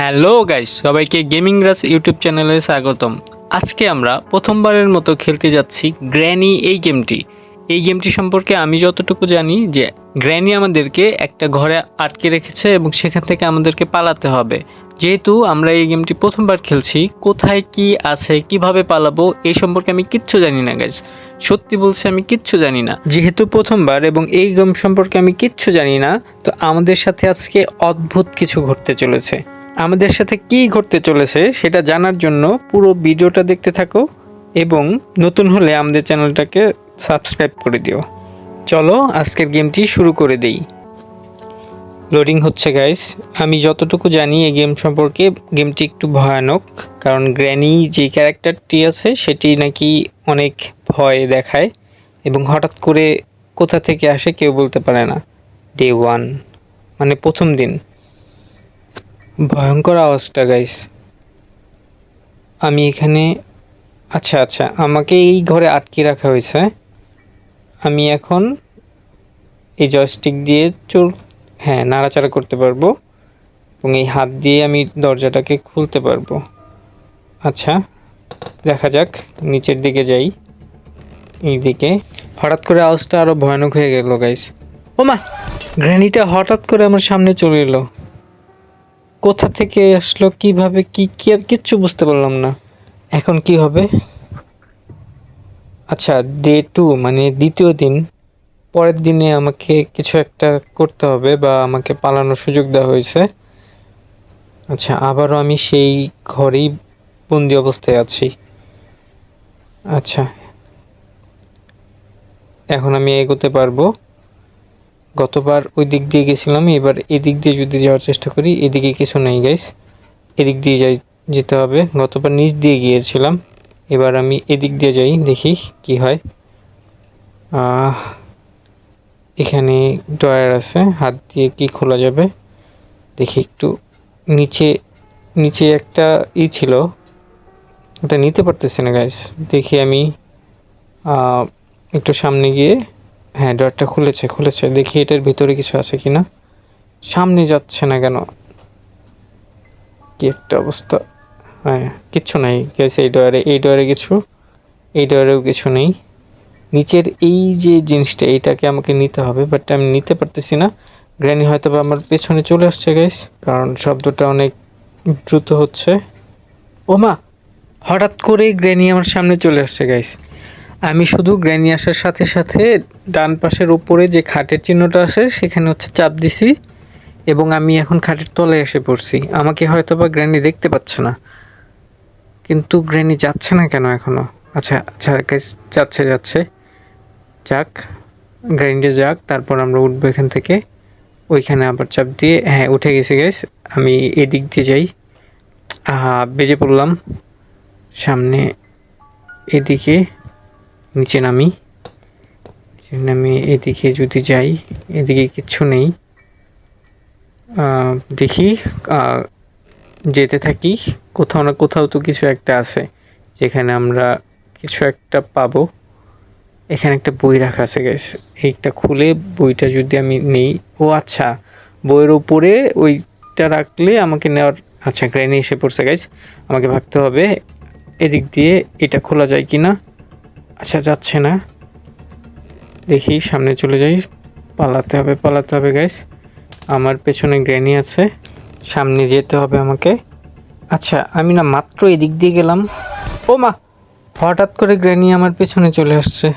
Hello guys, সবাইকে gaming রাস YouTube চ্যানেলে স্বাগতম। আজকে আমরা প্রথমবারের মতো খেলতে যাচ্ছি গ্র্যানি এই গেমটি। এই গেমটি সম্পর্কে আমি যতটুকু জানি যে গ্র্যানি আমাদেরকে একটা ঘরে আটকে রেখেছে এবং সেখান থেকে আমাদেরকে পালাতে হবে। যেহেতু আমরা এই গেমটি প্রথমবার খেলছি, কোথায় কি আছে, কীভাবে পালাবো এই সম্পর্কে আমি কিচ্ছু জানি না গাইস। সত্যি বলছি আমি কিচ্ছু জানি না। যেহেতু প্রথমবার এবং এই গেম সম্পর্কে আমি কিচ্ছু জানি না, তো আমাদের সাথে আজকে অদ্ভুত কিছু ঘটতে চলেছে। আমাদের সাথে কি ঘটতে চলেছে সেটা জানার জন্য পুরো ভিডিওটা দেখতে থাকো এবং নতুন হলে আমাদের চ্যানেলটাকে সাবস্ক্রাইব করে দিও। চলো আজকের গেমটি শুরু করে দেই। লোডিং হচ্ছে গাইস আমি যতটুকু জানি এই গেম সম্পর্কে, গেমটি একটু ভয়ানক, কারণ গ্র্যানি যে ক্যারেক্টারটি আছে, সেটি নাকি অনেক ভয় দেখায় এবং হঠাৎ করে কোথা থেকে আসে কেউ বলতে পারে না। ডে ওয়ান মানে প্রথম দিন। ভয়ঙ্কর আওয়াজটা গাইস আমি এখানে আচ্ছা আচ্ছা আমাকে এই ঘরে আটকে রাখা হয়েছে। আমি এখন এই জয়স্টিক দিয়ে চোর হ্যাঁ নাড়াচাড়া করতে পারব এবং এই হাত দিয়ে আমি দরজাটাকে খুলতে পারব। আচ্ছা দেখা যাক, নিচের দিকে যাই। এই দিকে। হঠাৎ করে আওয়াজটা আরও ভয়ানক হয়ে গেল গাইস ও মা গ্র্যানিটা হঠাৎ করে আমার সামনে চলে এলো। কোথা থেকে আসলো, কীভাবে, কি কি, কিচ্ছু বুঝতে পারলাম না। এখন কি হবে? আচ্ছা ডে টু মানে দ্বিতীয় দিন। পরের দিনে আমাকে কিছু একটা করতে হবে বা আমাকে পালানোর সুযোগ দেওয়া হয়েছে। আচ্ছা আবারও আমি সেই ঘরেই বন্দি অবস্থায় আছি। আচ্ছা এখন আমি এগোতে পারব। গতবার ওই দিক দিয়ে গেছিলাম, এবার এদিক দিয়ে যদি যাওয়ার চেষ্টা করি, এদিকে কিছু নেই গাইস এদিক দিয়ে যাই, যেতে হবে। গতবার নিচ দিয়ে গিয়েছিলাম। এবার আমি এদিক দিয়ে যাই, দেখি কি হয়। এখানে ড্রয়ার আছে, হাত দিয়ে কি খোলা যাবে? দেখি একটু নিচে নিচে একটা ই ছিল। ওটা নিতে পারতেছি না গাইস দেখি আমি একটু সামনে গিয়ে হ্যাঁ ডরটা খুলেছে খুলেছে। দেখি এটার ভিতরে কিছু আছে কি না সামনে যাচ্ছে না কেন? কি একটা অবস্থা। হ্যাঁ কিচ্ছু নাই। গেছে এই ডয়ারে এই ডয়ারে কিছু, এই ডয়ারেও কিছু নেই। নিচের এই যে জিনিসটা, এইটাকে আমাকে নিতে হবে বাট আমি নিতে পারতেছি না। গ্র্যানি হয়তো বা আমার পেছনে চলে আসছে গাইস কারণ শব্দটা অনেক দ্রুত হচ্ছে। ওমা! হঠাৎ করেই গ্র্যানি আমার সামনে চলে আসছে গাইস আমি শুধু গ্র্যানি আসার সাথে সাথে ডান পাশের উপরে যে খাটের চিহ্নটা আসে সেখানে হচ্ছে চাপ দিছি এবং আমি এখন খাটের তলায় এসে পড়ছি। আমাকে হয়তো বা গ্র্যানি দেখতে পাচ্ছে না। কিন্তু গ্র্যানি যাচ্ছে না কেন এখনও আচ্ছা আচ্ছা যাচ্ছে যাচ্ছে। যাক গ্র্যান্ডে যাক, তারপর আমরা উঠবো এখান থেকে। ওইখানে আবার চাপ দিয়ে হ্যাঁ উঠে গেছি গাইস আমি এদিক দিয়ে যাই। বেজে পড়লাম। সামনে এদিকে নিচে নামি। নিচে নামি, এদিকে যদি যাই, এদিকে কিচ্ছু নেই। দেখি যেতে থাকি। কোথাও না কোথাও তো কিছু একটা আছে, যেখানে আমরা কিছু একটা পাবো। এখানে একটা বই রাখা আছে গ্যাস এইটা খুলে বইটা যদি আমি নেই, ও আচ্ছা বইয়ের উপরে ওইটা রাখলে আমাকে নেওয়ার আচ্ছা গ্রাইনে এসে পড়ছে গাইস আমাকে ভাবতে হবে, এদিক দিয়ে এটা খোলা যায় কি না আচ্ছা যাচ্ছে না। দেখি, সামনে চলে যাই। পালাতে হবে পালাতে হবে গাইস আমার পেছনে গ্র্যানি আছে। সামনে যেতে হবে আমাকে। আচ্ছা আমি না মাত্র এদিক দিয়ে গেলাম। ও মা! হঠাৎ করে গ্র্যানি আমার পেছনে চলে আসছে।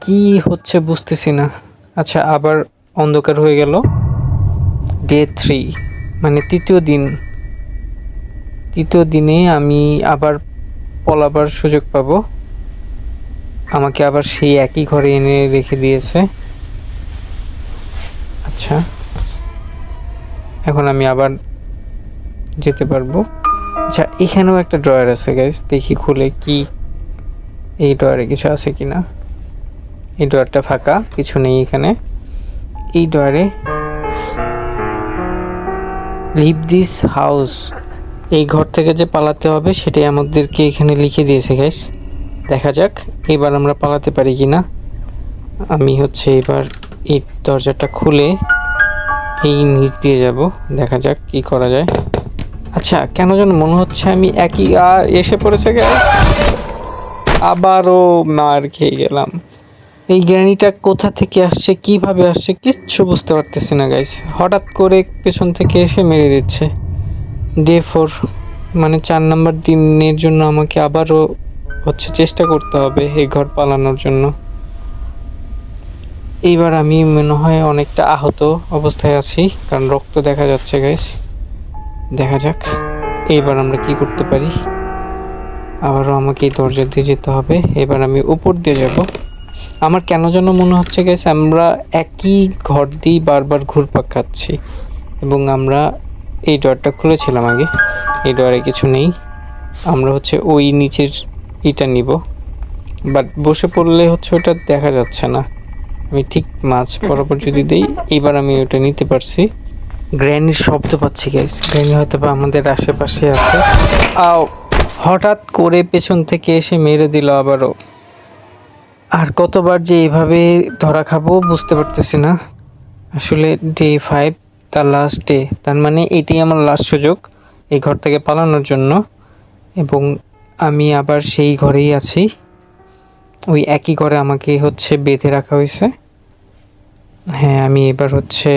কি হচ্ছে বুঝতেছি না। আচ্ছা আবার অন্ধকার হয়ে গেল। ডে থ্রি মানে তৃতীয় দিন। তৃতীয় দিনে আমি আবার পলাবার সুযোগ পাবো। আমাকে আবার সেই একই ঘরে এনে রেখে দিয়েছে। আচ্ছা। এখন আমি আবার যেতে পারব। আচ্ছা এখানেও একটা ড্রয়ার আছে গাইজ দেখি খুলে কি এই ড্রয়ারে কিছু আছে কি না এই ড্রয়ারটা ফাঁকা, কিছু নেই এখানে। এই ড্রয়ারে লিভ দিস হাউস। এই ঘর থেকে যে পালাতে হবে সেটাই আমাদেরকে এখানে লিখে দিয়েছে গাইস দেখা যাক, এবার আমরা পালাতে পারি কি না আমি হচ্ছে এবার এই দরজাটা খুলে এই নিচ দিয়ে যাব। দেখা যাক কি করা যায়। আচ্ছা কেন যেন মনে হচ্ছে আমি একই আর এসে পড়েছে গ্যাস আবারও মার খেয়ে গেলাম। এই গ্র্যানিটা কোথা থেকে আসছে, কীভাবে আসছে, কিচ্ছু বুঝতে পারতেছি না গাইস হঠাৎ করে পেছন থেকে এসে মেরে দিচ্ছে। ডে ফোর মানে চার নাম্বার দিনের জন্য আমাকে আবারও হচ্ছে চেষ্টা করতে হবে এই ঘর পালানোর জন্য। এইবার আমি মনে হয় অনেকটা আহত অবস্থায় আছি, কারণ রক্ত দেখা যাচ্ছে গাইস দেখা যাক, এইবার আমরা কি করতে পারি। আবারও আমাকে এই দরজা দিয়ে যেতে হবে। এবার আমি উপর দিয়ে যাব। আমার কেন যেন মনে হচ্ছে গেছে আমরা একই ঘর দিয়েই বারবার ঘুরপাক খাচ্ছি। এবং আমরা এই ডরটা খুলেছিলাম আগে। এই ডরে কিছু নেই। আমরা হচ্ছে ওই নিচের ইটা নিব। বাট বসে পড়লে হচ্ছে ওটা দেখা যাচ্ছে না। আমি ঠিক মাছ বরাবর যদি দিই, এবার আমি ওটা নিতে পারছি। গ্র্যানির শব্দ পাচ্ছি গাইস গ্র্যানি হয়তো বা আমাদের আশেপাশে আছে। আও, হঠাৎ করে পেছন থেকে এসে মেরে দিল আবারও। আর কতবার যে এইভাবে ধরা খাব বুঝতে পারতেছি না। আসলে ডে ফাইভ তার লাস্ট ডে তার মানে এটি আমার লাস্ট সুযোগ এই ঘর থেকে পালানোর জন্য এবং আমি আবার সেই ঘরেই আছি। ওই একই ঘরে আমাকে হচ্ছে বেঁধে রাখা হয়েছে। হ্যাঁ আমি এবার হচ্ছে,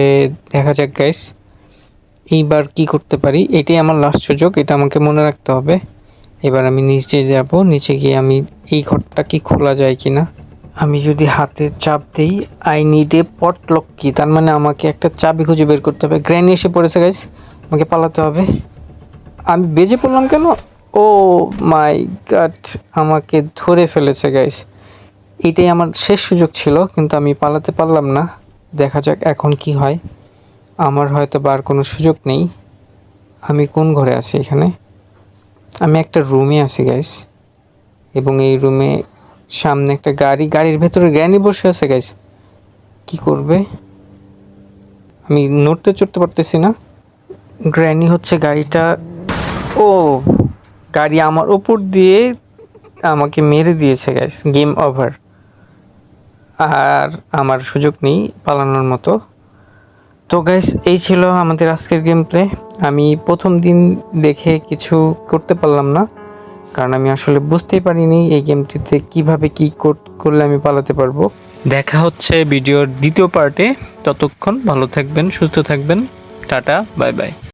দেখা যাক গাইস এইবার কি করতে পারি? এটাই আমার লাস্ট সুযোগ, এটা আমাকে মনে রাখতে হবে। এবার আমি নিচে যাব, নিচে গিয়ে আমি এই ঘরটা কি খোলা যায় কি না আমি যদি হাতে চাপ দিই I need a pot lock কি তার মানে আমাকে একটা চাবি খুঁজে বের করতে হবে। গ্র্যানি এসে পড়েছে গাইস আমাকে পালাতে হবে। আমি বেজে পড়লাম কেন? ও মাই গাড আমাকে ধরে ফেলেছে গাইস এটাই আমার শেষ সুযোগ ছিল, কিন্তু আমি পালাতে পারলাম না। দেখা যাক এখন কি হয়। আমার হয়তো বার কোনো সুযোগ নেই। আমি কোন ঘরে আছি এখানে? আমি একটা রুমে আছি গাইস এবং এই রুমে সামনে একটা গাড়ি, গাড়ির ভেতরে গ্র্যানি বসে আছে গাইস কি করবে? আমি নড়তে চড়তে পারতেছি না। গ্র্যানি হচ্ছে গাড়িটা। ও, গাড়ি আমার ওপর দিয়ে আমাকে মেরে দিয়েছে গাইস গেম ওভার আর আমার সুযোগ নেই পালানোর মতো। তো গাইস এই ছিল আমাদের আজকের গেম প্লে আমি প্রথম দিন দেখে কিছু করতে পারলাম না। কারণ আমি আসলে বুঝতেই পারিনি এই গেমটিতে কীভাবে কি করলে আমি পালাতে পারব। দেখা হচ্ছে ভিডিওর দ্বিতীয় পার্টে। ততক্ষণ ভালো থাকবেন, সুস্থ থাকবেন। Tata, bye bye.